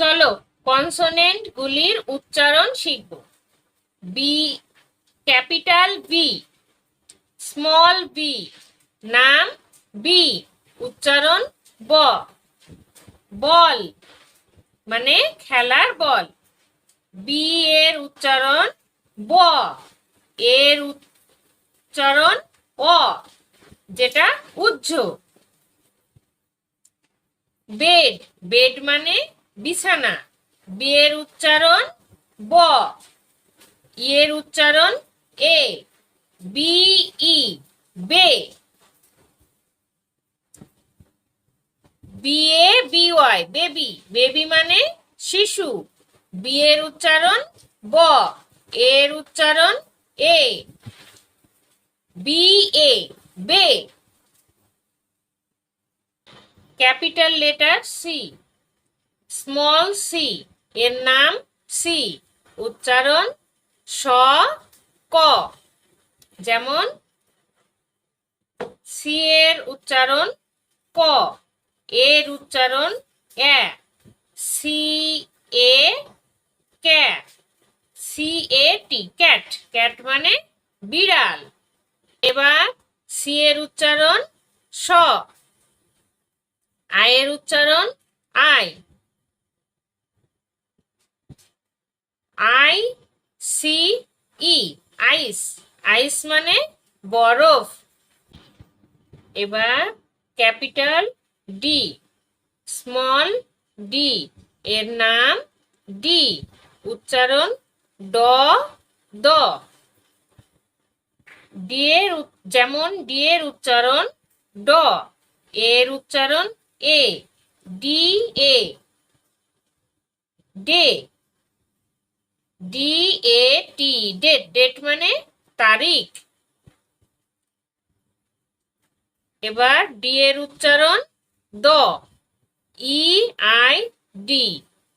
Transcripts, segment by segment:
চলো কনসোনেন্ট গুলির উচ্চারণ শিখব। B capital B small B নাম বি উচ্চারণ ব। বল মানে খেলার বল। বি এর উচ্চারণ ব, এর উচ্চারণ অ, যেটা উজ্জ বেড বেড মানে বিছানা, বিয়ের উচ্চারণ ব, ইয়ের উচ্চারণ এ, বি, ই, বে। বিএ বিওয়াই বেবি বেবি মানে শিশু। বিয়ের উচ্চারণ ব, এর উচ্চারণ এ, বি, এ, বে। Capital letter C. Small C এর নাম সি উচ্চারণ স, ক। যেমন সি এর উচ্চারণ ক, এর উচ্চারণ এ C A cat C A T cat cat মানে বিড়াল। এবার সি এর উচ্চারণ স, আয়ের উচ্চারণ I I C E, ice. Ice মানে বরফ। এবার ক্যাপিটাল ডি স্মল ডি এর নাম ডি উচ্চারণ ড, দ। ডি এর যেমন ডি এর উচ্চারণ ড এর উচ্চারণ এ D A day D A T date date মানে তারিখ। এবার ডি এর উচ্চারণ দ। E I D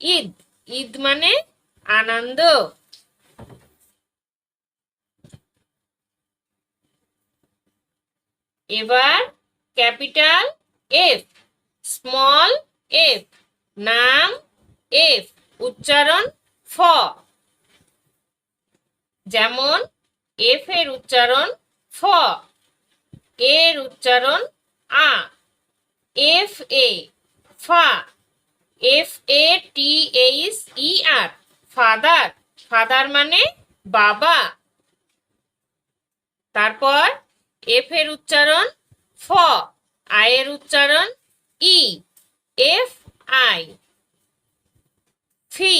Eid. Eid মানে আনন্দ। এবার ক্যাপিটাল এফ স্মল এফ নাম এফ উচ্চারণ ফ। যেমন এফ এর উচ্চারণ ফ এর উচ্চারণ আ এফ এ ফা F A T H E R father father মানে বাবা। তারপর এফ এর উচ্চারণ ফ আয়ের উচ্চারণ ই F I fee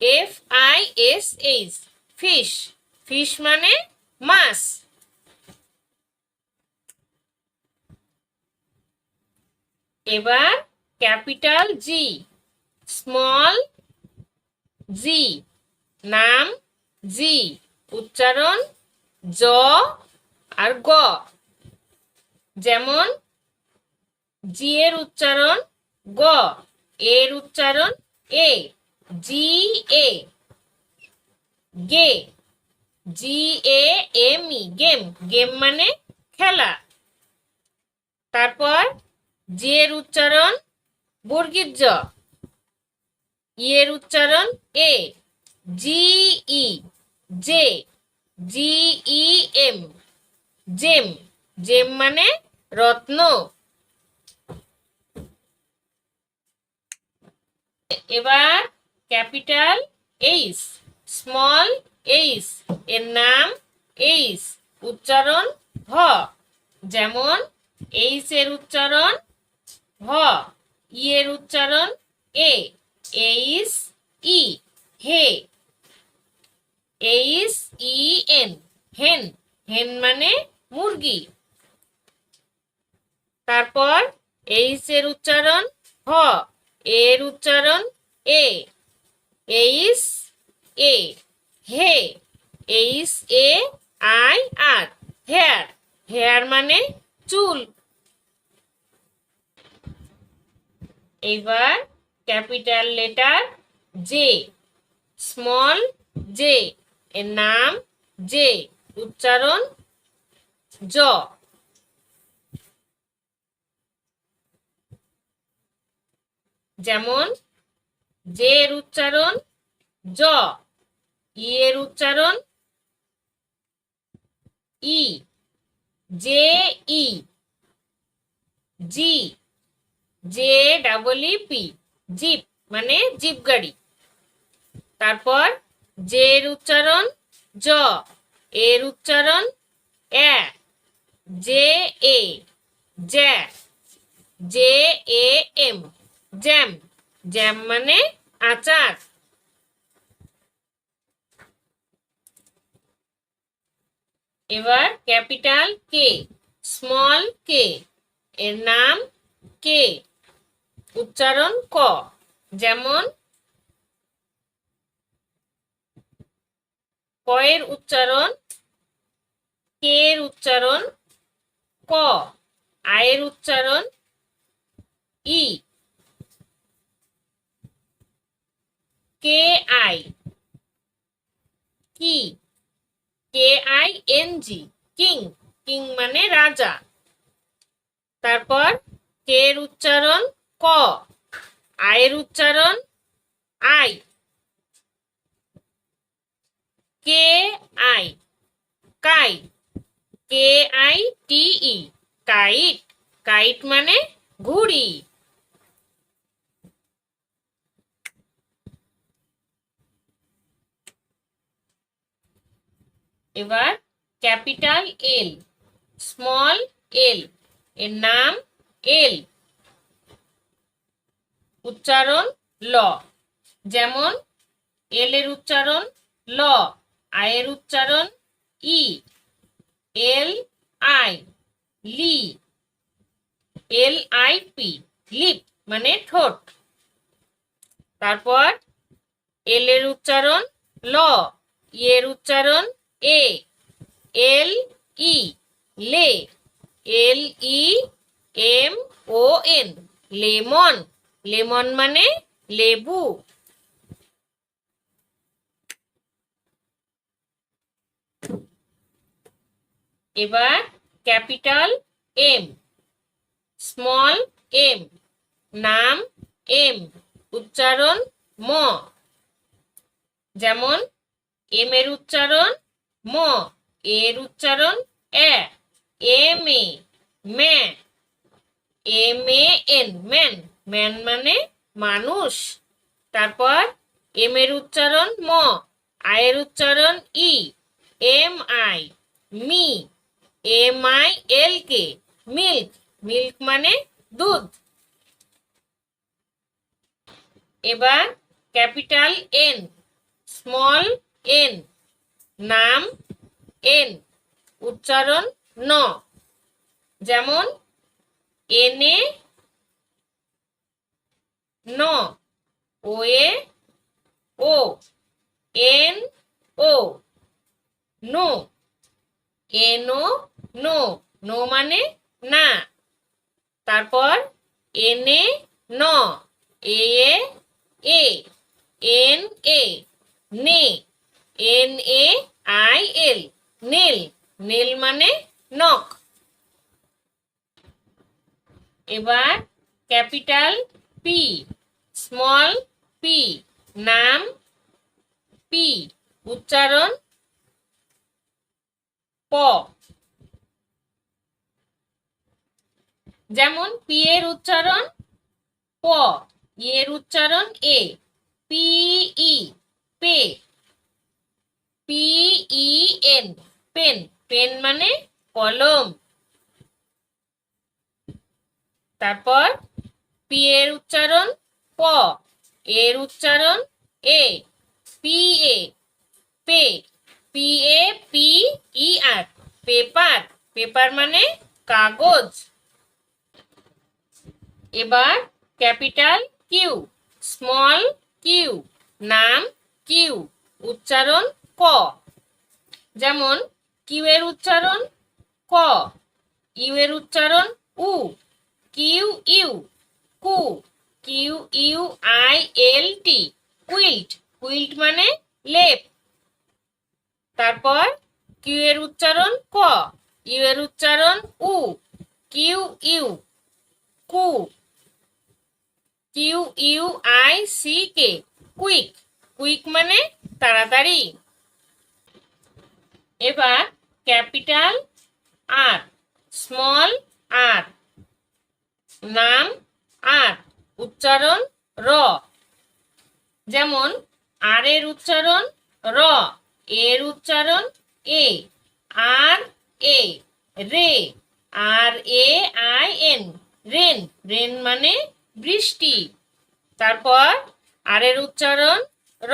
F I S H fish fish মানে মাছ. এবার ক্যাপিটাল জি স্মল জি নাম জি উচ্চারণ জ আর গ। যেমন জি এর উচ্চারণ গ এর উচ্চারণ এ G A. Gay G A M E game game মানে খেলা। তারপর জি এর উচ্চারণ বর্গীর জ ই এর উচ্চারণ এ G E J G E M gem gem মানে রত্ন। এবার, ক্যাপিটাল এইচ স্মল এইচ, এর নাম এইচ, উচ্চারণ হ যেমন এইস এর উচ্চারণ হ ই এর উচ্চারণ এ। এইচ, ই, হে। H E, N, hen. Hen মানে মুরগি। তারপর এইস এর উচ্চারণ হ এর উচ্চারণ এ। H A hey H A I R hair hair মানে চুল। এবার capital letter J small J এর নাম জে উচ্চারণ জ যেমন জে এর উচ্চারণ জ ই এর উচ্চারণ? ই জে ই জি J double E P jeep মানে জিপ গাড়ি। তারপর জে এর উচ্চারণ? জ এর উচ্চারণ? এ জে এ জ্যা J A M jam jam মানে আচার। এবার ক্যাপিটাল কে স্মল কে এর নাম কে উচ্চারণ ক, যেমন ক এর উচ্চারণ কে এর উচ্চারণ ক আয়ের উচ্চারণ ই কে আই কি? K I N G king king মানে রাজা। তারপর কে এর উচ্চারণ ক আয়ের উচ্চারণ I. K I chi K I T E kite. Kite মানে ঘুড়ি। এবার ক্যাপিটাল এল, স্মল এল, এর নাম এল। উচ্চারণ ল, যেমন এল এর উচ্চারণ ল আয়ের উচ্চারণ ই, এল আই, লি, এল আই পি, লিপ মানে ঠোঁট। তারপর এল এর উচ্চারণ ল, ই এর উচ্চারণ এ এল ই লে L E M O N lemon lemon মানে লেবু। এবার ক্যাপিটাল এম স্মল এম নাম এম উচ্চারণ ম। যেমন এম এর উচ্চারণ ম, এর উচ্চারণ এ, M A May M A N, man. Man মানে মানুষ। তারপর এম এর উচ্চারণ ম আয়ের উচ্চারণ ই, M I, me, M I L K, milk. Milk মানে দুধ। এবার ক্যাপিটাল এন, স্মল এন। নাম, এন, উচ্চারণ, ন। যেমন, এনে, ন। ও এ ও। N, O. নো। এনো নো। নো মানে না। তারপর, এনে, ন। এ এ। এন, এ, নে। এন এ আই এল নীল নীল মানে নখ। এবার ক্যাপিটাল পি স্মল পি নাম পি উচ্চারণ প। যেমন পি এর উচ্চারণ প ই এর উচ্চারণ এ P E pay. P E N pen pen মানে কলম। তারপর পি এর উচ্চারণ প এর উচ্চারণ এ P A pay P A P E R paper paper মানে কাগজ। এবার ক্যাপিটাল কিউ স্মল কিউ নাম কিউ উচ্চারণ ক। যেমন কিউ এর উচ্চারণ ক। ইউ এর উচ্চারণ উ। কিউ ইউ কু। Q U I L T quilt quilt মানে লেপ। তারপর কিউ এর উচ্চারণ ক। ইউ এর উচ্চারণ উ। কিউ ইউ কু। Q U I C K quick. Quick মানে তাড়াতাড়ি। এবার ক্যাপিটাল আর স্মল আর নাম আর উচ্চারণ র। যেমন আর এর উচ্চারণ র, এর উচ্চারণ এ আর এ, রে R A I N rain rain মানে বৃষ্টি। তারপর আর এর উচ্চারণ র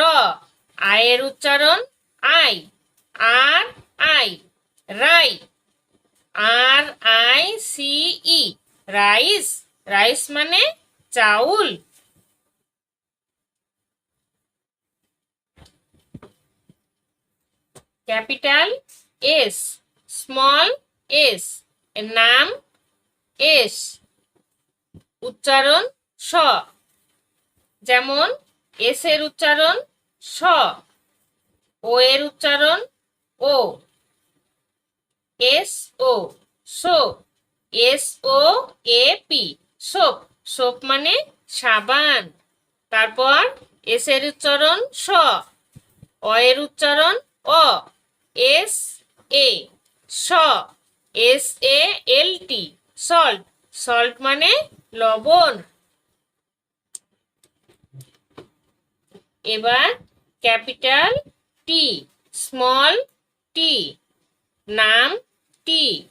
আয়ের উচ্চারণ আই R I Rai R I C E rice rice মানে চাউল। ক্যাপিটাল এস স্মল এস এর নাম এস উচ্চারণ স। যেমন এস এর উচ্চারণ স। ও এর উচ্চারণ ও। S O. So S O. A P. Soap. Soap মানে সাবান। তারপর এস এর উচ্চারণ স। অ এর উচ্চারণ অ। S A. Saw. S A L T. Salt. Salt মানে লবণ। এবার ক্যাপিটাল টি। Small tea. নাম টি।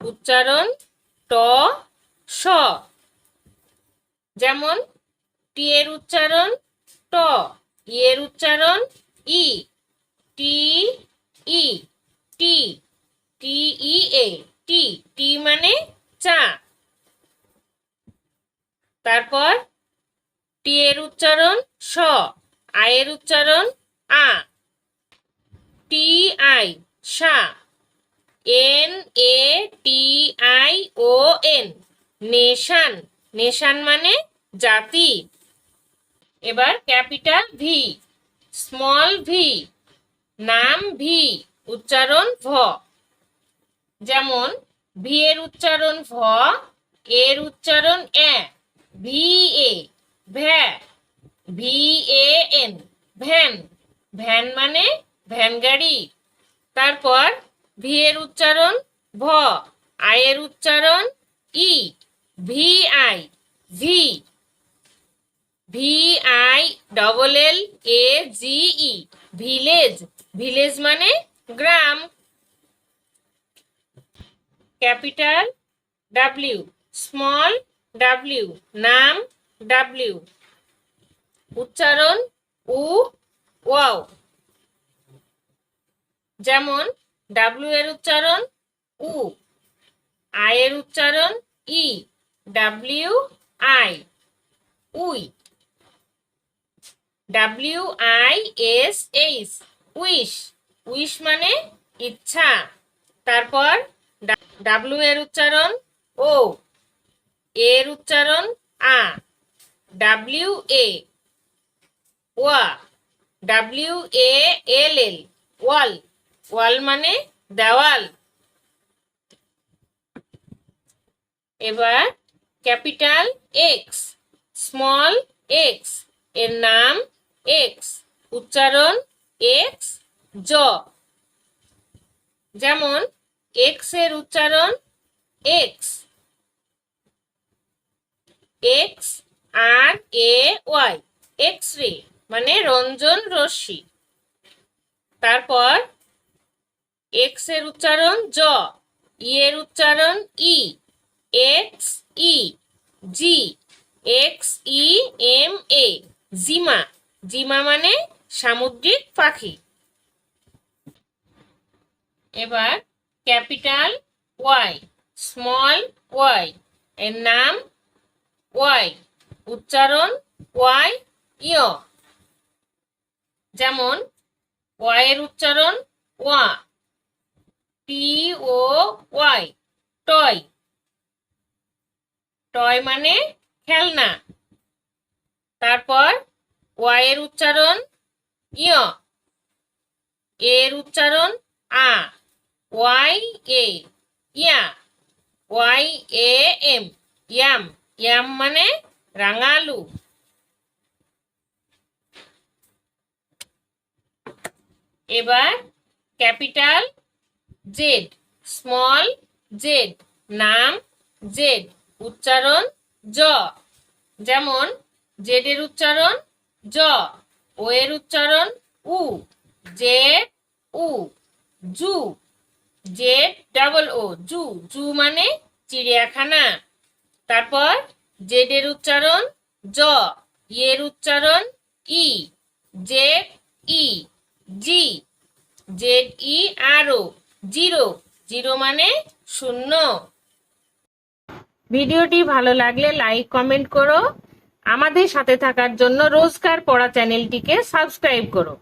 উচ্চারণ ট, স। যেমন, টি এর উচ্চারণ ট, ই এর উচ্চারণ ই। টি ই। টি টি, ই, এ। টি টি মানে চা। তারপর, টি এর উচ্চারণ স, আয়ের উচ্চারণ আ। টি আই সা N A T I O N nation nation মানে জাতি। এবার ক্যাপিটাল ভি স্মল ভি নাম ভি উচ্চারণ ভ। যেমন ভি এর উচ্চারণ ভ এর উচ্চারণ এ V A ভ্যা V A N van. Van মানে ভ্যান গাড়ি। তারপর ভি এর উচ্চারণ ভ আয়ের উচ্চারণ ই V I V V I double L A G E village village মানে গ্রাম। ক্যাপিটাল ডাব্লিউ স্মল ডাব্লিউ নাম ডাব্লিউ উচ্চারণ উ, ওয়াও। যেমন ডাব্লিউ এর উচ্চারণ উ আই এর উচ্চারণ ই W I we W I S H wish wish মানে ইচ্ছা। তারপর ডাব্লিউ এর উচ্চারণ ও এর উচ্চারণ আ ডাব্লিউ এ ওয়া ডাব্লিউ এ এল এল ওয়াল। ওয়াল মানে দেওয়াল। এবার ক্যাপিটাল এক্স স্মল এক্সের নাম এক্স উচ্চারণ এক্স জ। যেমন এক্সের উচ্চারণ X X R A Y X ray মানে রঞ্জন রশ্মি। তারপর এক্সের উচ্চারণ জ ই এর উচ্চারণ ই এক্স ই জি এক্স ই এম এ জিমা। জিমা মানে সামুদ্রিক পাখি। এবার ক্যাপিটাল ওয়াই, স্মল ওয়াই, এর নাম ওয়াই, উচ্চারণ ওয়াই ইয় যেমন, ওয়াই এর উচ্চারণ ওয়া। T O Y toy toy মানে খেলনা। তারপর ওয়াই এর উচ্চারণ ইয় এর উচ্চারণ আ। Y A yeah. Y A M yam yam মানে রাঙালু। এবার ক্যাপিটাল জেড স্মল জেড নাম জেড উচ্চারণ, জ। যেমন জেড এর উচ্চারণ, জ। ও এর উচ্চারণ, উ। জেড উ। জু। Z double O zoo. Zoo মানে চিড়িয়াখানা। তারপর জেড এর উচ্চারণ, জ। এর উচ্চারণ, ই। জেড ই। জি Z E, R, O. Zero. Zero মানে শূন্য। ভিডিওটি ভালো লাগলে লাইক, কমেন্ট করো। আমাদের সাথে থাকার জন্য রোজকার পড়া চ্যানেলটিকে সাবস্ক্রাইব করো।